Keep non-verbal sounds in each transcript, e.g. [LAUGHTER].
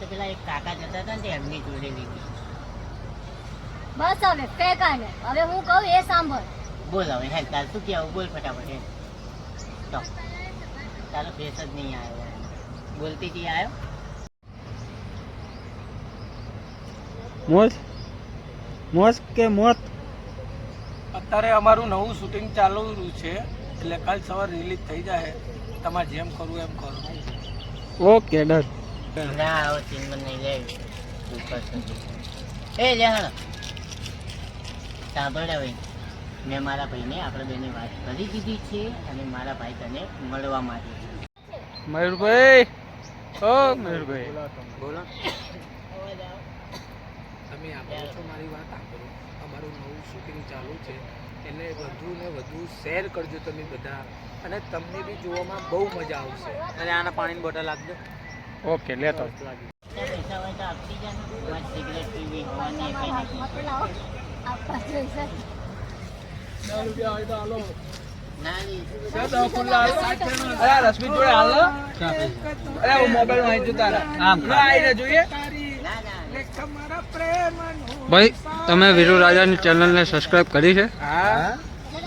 તો પેલા એક કાકા જતા હતા ને એમની જોડે લીધી બસ હવે ફેંકાને હવે હું કહું એ સાંભળ. બોલ હવે હે તાર શું કહેવું? બોલ ફટાફટ હે તો તારો ફેસ જ નહીં આવ્યો. બોલતી હતી આવ્યો? મોજ? મોજ કે મોત? અત્યારે અમારું નવું શૂટિંગ ચાલુ રહ્યું છે એટલે કાલ સવારે રિલીઝ થઈ જાય. તમારે જેમ કરવું એમ કરો. ઓકે ડન ના હવે ચિંતન નહીં લે એ લેહણ સાંભળ હવે મેં મારા ભાઈને આપણે બેની વાત કરી દીધી છે અને મારા ભાઈ તને મળવા માંગે છે મયુરભાઈ ઓ મયુરભાઈ બોલો તમે આપો મારી વાત સાંભળો અમારું નવું શૂટિંગ ચાલુ છે એને વધુ ને વધુ શેર કરજો તમે બધા અને તમને બી જોવામાં બહુ મજા આવશે અને આના પાણીની બોટલ આપજો ઓકે લેતો. રશ્મિ જોડે હાલ અરે હું મોબાઈલમાં આવી તારા આમ. જોઈએ ના ના ભાઈ તમે વીરુ રાજાની ચેનલને સબસ્ક્રાઇબ કરી છે?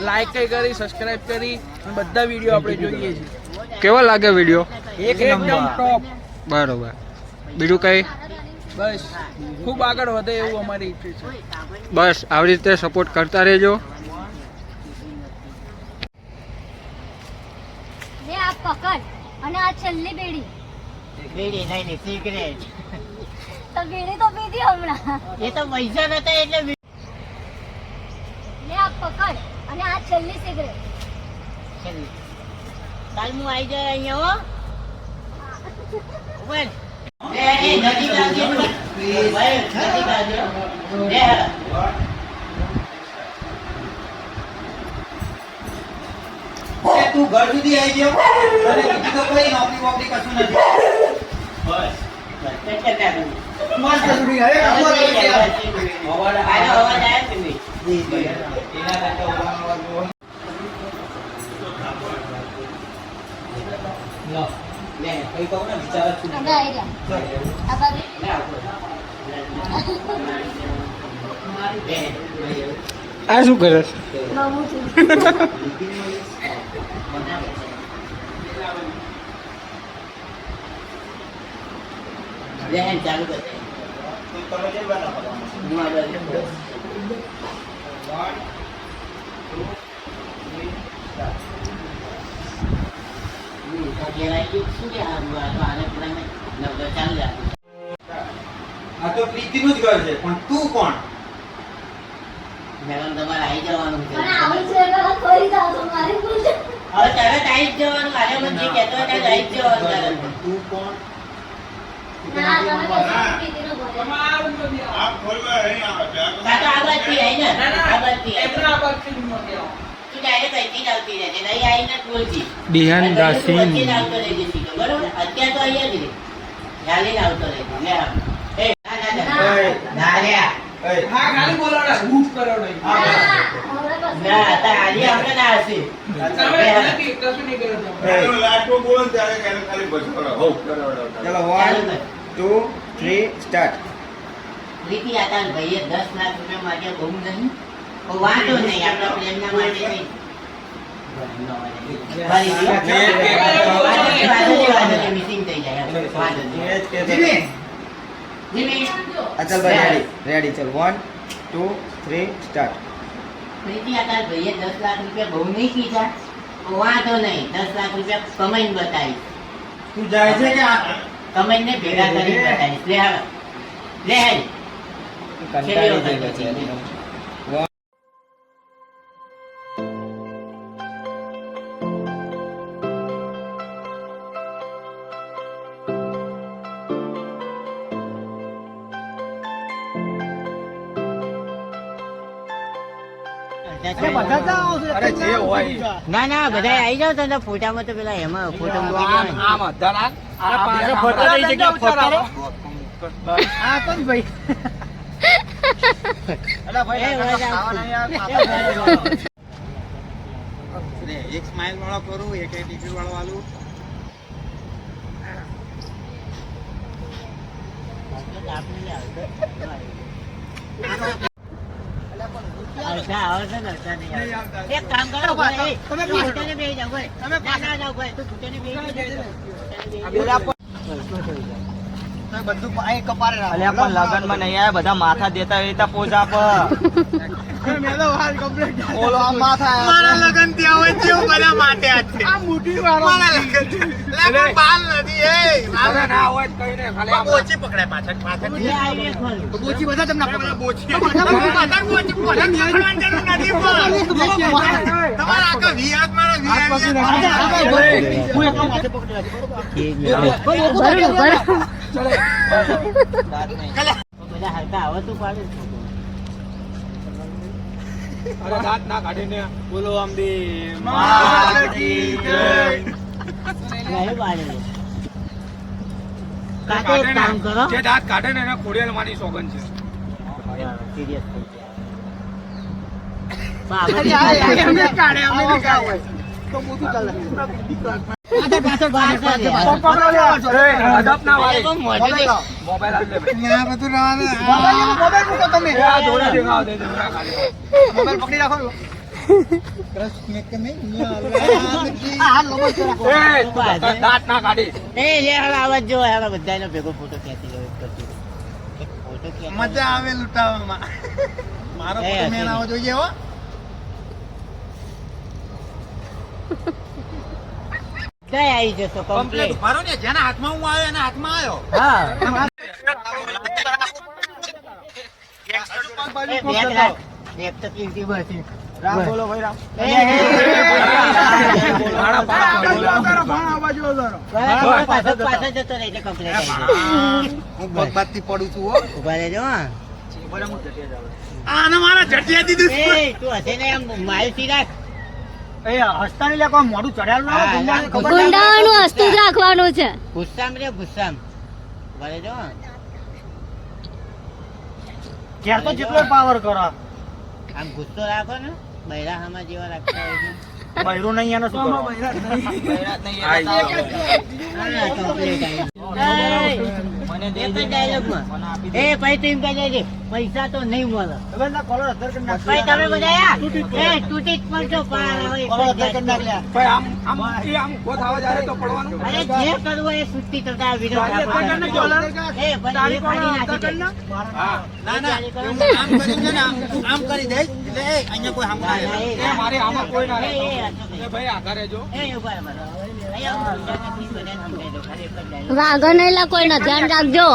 લાઈક કરી સબસ્ક્રાઇબ કરી બધા વીડિયો આપણે જોઈએ છીએ. કેવો લાગે વીડિયો એકદમ ટોપ બરોબર. બીજું કઈ? બસ. ખૂબ આગળ વધે એવું અમારી ઈચ્છા છે. બસ આવી રીતે સપોર્ટ કરતા રહેજો. લે આ પકડ. અને આ છેલ્લી બેડી. બેડી નહીં નહીં સિગરેટ તો બેડી તો પીધી હમણાં. એ તો પૈસા નતા એટલે લે આ પકડ. અને આ છેલ્લી સિગરેટ છેલ્લી. કાલ હું આવી જાય અહીંયા હો. તું ઘર સુધી આવી ગયો બીજી તો કોઈ નોકરી વોકરી કશું નથી બસ. બસ, કેટલા કાઢું? મસ્ત સુધી અરે અવાજ અવાજ આવી આવી ગયા. ગયા. અવાજ આનો અવાજ આવ્યો કે નહીં? એના કરતા ઉભાનો અવાજ બહુ. લો, લે, કહું ને વિચાર છું. આ શું કરે ચાલુ કરે. આ તો પ્રીતિનું જ ઘર છે પણ તું કોણ? મેડમ તમારે આવી જવાનું છે. હવે તરત આવી જવાનું મારે મને જે કહેતો હોય ત્યારે આવી જ જવાનું. તું કોણ? આ બાજુથી આવી ને. આ બાજુથી રહેજે સીધો, બરોબર? અત્યારે તો અહીંયા જ. આવતો હા ખાલી બોલાવડા બૂટ ના, આપણે ના હશે. તમે નથી કશું નહીં તમે. ચલો સ્ટાર્ટ ભાઈએ લાખ રૂપિયા માંગ્યા બહુ નહીં. વાંધો નહીં રેડી ચલ વન ટુ થ્રી સ્ટાર્ટ ભાઈએ દસ લાખ રૂપિયા બહુ નહીં કીધા વાંધો નહીં દસ લાખ રૂપિયા કમાઈને બતાવીશ તું જાય છે કે કમાઈને ભેગા કરીને બતાવીશ લે લે ના ના બધા આવી જાવ તો ફોટામાં તો પેલા એમાં ફોટો એક સ્માઈલ વાળો કરું એક એટીટ્યુડ વાળો આલું. આવે છે ને અડધા નહીં આયા બધા માથા દેતા હોય પર [LAUGHS] ઓલો આમ માથા મારા લગન ત્યાં હોય તેવું બધા માટે આ મુઠી વાળો મારા લગન બાલ નથી એ હવે ના હોય કઈ નહીં, ખાલી બોચી પકડાય પાછળ પાછળ. એ આવી એક વાળું. બોચી બધા તમને પકડે. બોચી. પાછળ બોચી પકડવાની જરૂર નથી પણ તમારા આખા બધા આવે તો પાડે. અરે દાંત ના કાઢીને બોલો અંબે નહીં પાડે છે. કાકા એક કામ કરો. જે દાંત કાઢે ને એને ખોડિયાલ માની સોગન છે. સિરિયસ થઈ ગયા. બા, કાઢે પાછળ, પાછળ, બધું મોબાઈલ મૂકો તમે. એ આ જોડે દેખાવ દે, જોડે ખાલી. મોબાઈલ પકડી રાખો [LAUGHS] એ, દાંત ના કાઢી. એ લે હવે આવાજ જો હવે બધાનો ભેગો ફોટો લો. મજા આવે લૂંટાવામાં. [LAUGHS] મારો ફોટો આવો જોઈએ હો. કઈ આવી જશો કમ્પ્લીટ મારો ને જેના હાથમાં હું આવ્યો એના હાથમાં આવ્યો તો કિંમતી બસ રામ બોલો ભાઈ રામ હા. આને મારા જટિયા દીધું તું હશે ને એમ માહિતી રાખ એ હસતા નહીં કોઈ મોઢું ચડાયેલું ના ગુંડાને હસ્તું જ રાખવાનું છે. ગુસ્સામ રે ગુસ્સામ. ઊભા રહેજો ઘેર તો જેટલો પાવર કરો. આમ ગુસ્સો રાખો ને બૈરા હામા જેવા રાખતા હોય છે. બૈરું નહીં એનો શું કરો હા, complete આવી. મને જ. એ પછી તું એમ પૈસા તો નહીં મળે પછી તમે બધા એ તૂટી જ પડશો જ. ભાઈ અરે જે કરવું એ સુસ્તી થતા ભાઈ દે. આમ કરી દઈશ એટલે અહીંયા કોઈ એ એ આમાં કોઈ ના ભાઈ આગળ રહેજો એ વાઘો નહીં લા કોઈનો ધ્યાન રાખજો.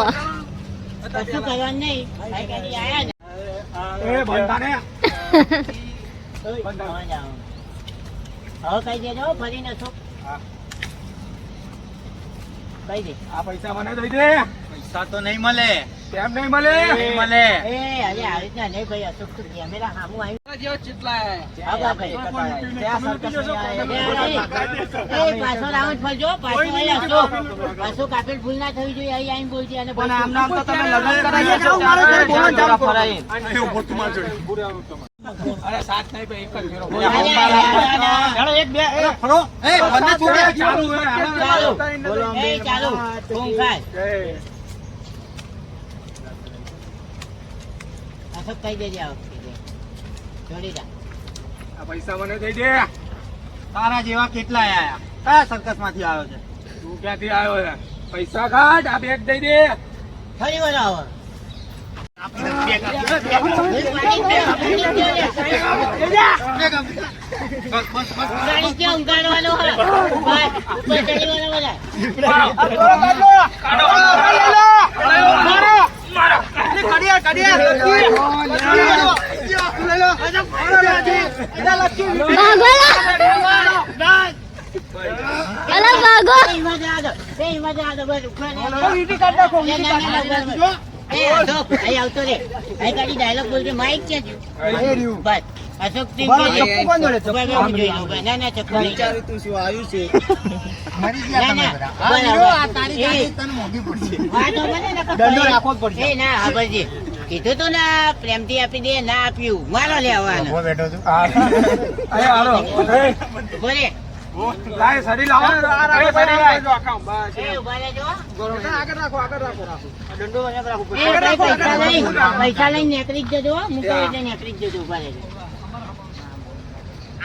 કશું કરવાનું નહીં. ભાઈ ગાડી આયા ને એ બંધા ને હવે જાઓ. દેજો ફરી નસો હા. દે. આ પૈસા મને દઈ દે. પૈસા તો નહીં મળે. કેમ નહીં મળે? નહીં મળે. એ અરે આવી રીતના નહીં ભાઈ અશોક તું કેમેરા સામું આવ્યું હા, બા ભાઈ. પાછો રાઉન્ડ ફરજો પાછો અહીં અશોક અશોક ભૂલ ના થવી જોઈએ અહીં આવીને બોલજે અને પણ આમ નામ તો તમે બોલજો. કરાવી છો, મારે ઘરે બોલો ને ફરાઈ. અરે સાત નહીં ભાઈ એક જ ફેરો અરે, અરે, અરે, હેડો, એક બે ફરો એ બંને છોડે ચાલુ હે, હાલો. એ ચાલો ઊંઘ ખાય અશોક કહી દેજે આ વખતે જોડી જા આ પૈસા મને દઈ દે. તારા જેવા કેટલા આયા. કયા સરકસમાંથી આવ્યો છે? તું ક્યાંથી આવ્યો છે? પૈસા કાઢ આ બેગ દઈ દે. ફરી વાર આવો. બસ dialogue બોલજે. માઇક ક્યાં બસ. અશોક તું બરાબર, કહેજે. ચપ્પુ કોણ જોડે? ઊભા રહો, હું જોઈ લઉં. ઊભા. ના, ના, ચપ્પુ તું શું આવ્યું છે ના, નકર દંડો કીધું તું ને પ્રેમથી આપી દે ના આપ્યું. મારો લેવાનો. બેઠો છું. અરે હાલો. બોલે. લાય સડી લાવો. એ ઊભા રહેજો. આગળ રાખો આગળ રાખો. એ ભાઈ પૈસા લઈ પૈસા લઈને નીકળી જજો. મૂકી નીકળી જ જજો ઊભા રહેજો.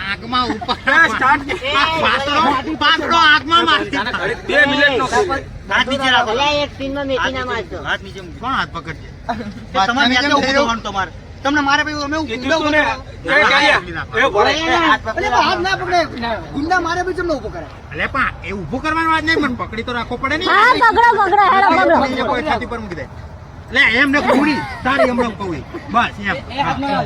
આગમાં ઉપર સ્ટાર્ટ પાતળો પાતળો આગમાં મારતી બે મિનિટ નો હાથ નીચે રાખો એક સીનમાં મેથી ના મારજો હાથ નીચે કોણ હાથ પકડજે તમારે નીચે ઊભું થવાનું તમારે તમને મારે ભાઈ અમે કીધું ને એ કહીએ એ ભલે અલે પણ એ ઊભો કરવાની વાત નહીં પણ પકડી તો રાખવો પડે ને હા પકડો પકડો હેડો પકડો કોઈ છાતી પર મૂકી દે લે એમ ને કુડી તારી હમણાં કહું બસ એમ. ઊભા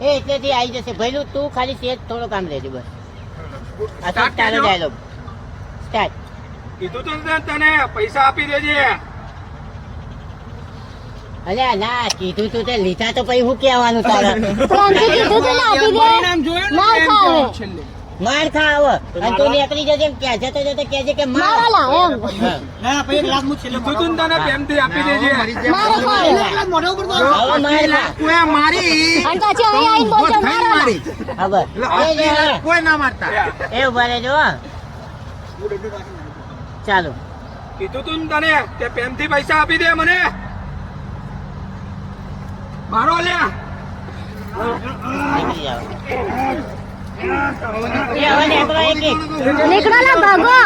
એ એટલેથી આવી જશે તું ખાલી સેજ થોડો કામ લેજો બસ. ડાયલોગ સ્ટાર્ટ કીધું તું તને પૈસા આપી દેજે અલ્યા ના કીધું. તું તે લીધા તો પછી હું કહેવાનું તારે કીધું તું આપી દે ના ખાવે માર ખા આવો અને તું નીકળી જજે એમ કહે જતો જતો કહેજે કે માર. મારા પછી લાખ મુ કીધું તું ને તને પ્રેમથી આપી દેજે. મારે ખાવે આવો માર ખા તું એ મારી અને પછી અહીં આવીને બોલ થઈ મારી. હવે. બસ એ કોઈ ના મારતા. એ ઊભા જો ચાલો. કીધું તું ને તને કે પ્રેમથી પૈસા આપી દે મને. મારો લ્યા. નીકળી ને ભાગો.